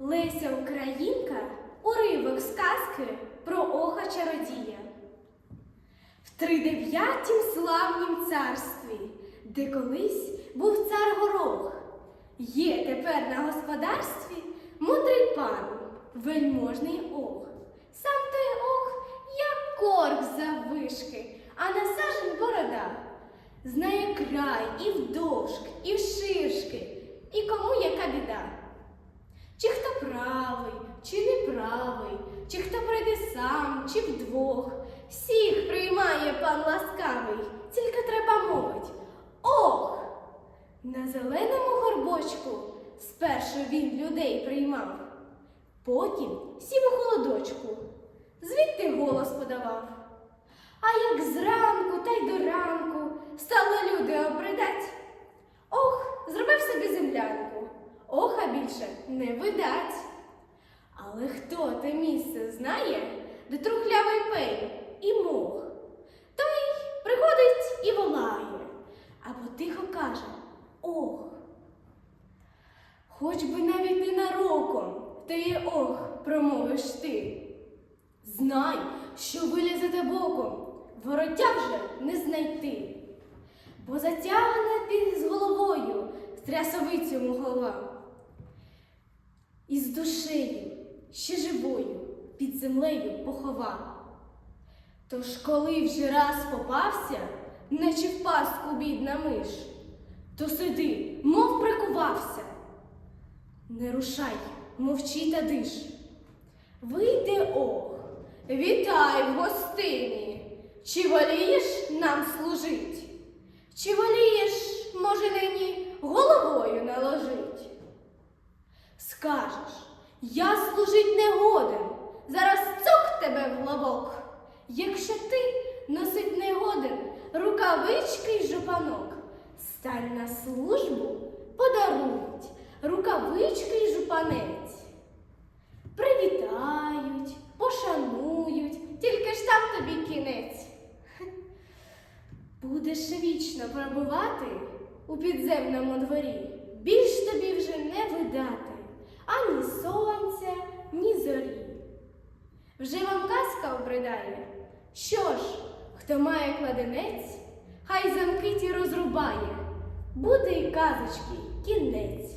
Леся Українка уривок сказки про оха чародія. В тридев'ятім славнім царстві, де колись був цар горох, є тепер на господарстві мудрий пан, вельможний ох. Сам той ох, як корк заввишки, а на сажень борода. Знає край і вдовжки, і вширшки, і кому яка біда. Чи хто правий, чи неправий, чи хто прийде сам, чи вдвох. Всіх приймає пан ласкавий, тільки треба мовить. Ох! На зеленому горбочку спершу він людей приймав, потім сів у холодочку, звідти голос подавав. А як зранку та й до ранку стали люди обридать, ох, зробив собі землянку, оха більше не видать. Але хто те місце знає, де трухлявий пень і мох, той приходить і волає, або тихо каже ох. Хоч би навіть ненароком теє ох промовиш ти. Знай, що вилізете боком, вороття вже не знайти, бо затягне ти з головою стрясовицю голова. І з душею, ще живою, під землею похова. Тож, коли вже раз попався, наче в пастку бідна миш, то сиди, мов прикувався. Не рушай, мовчи та диш. Вийди ох, вітай в гостині. Чи волієш нам служить? Чи волієш, може, нині головою наложить? Скажеш, я служить не годен, зараз цок тебе в лобок. Якщо ти носить не годен рукавички й жупанок, стань на службу, подарують рукавички й жупанець. Привітають, пошанують, тільки ж там тобі кінець. Будеш вічно пробувати у підземному дворі, більш тобі вже не видати ані сонця, ні зорі. Вже вам казка обридає. Що ж, хто має кладенець, хай замки ті розрубає, буде й казочки кінець.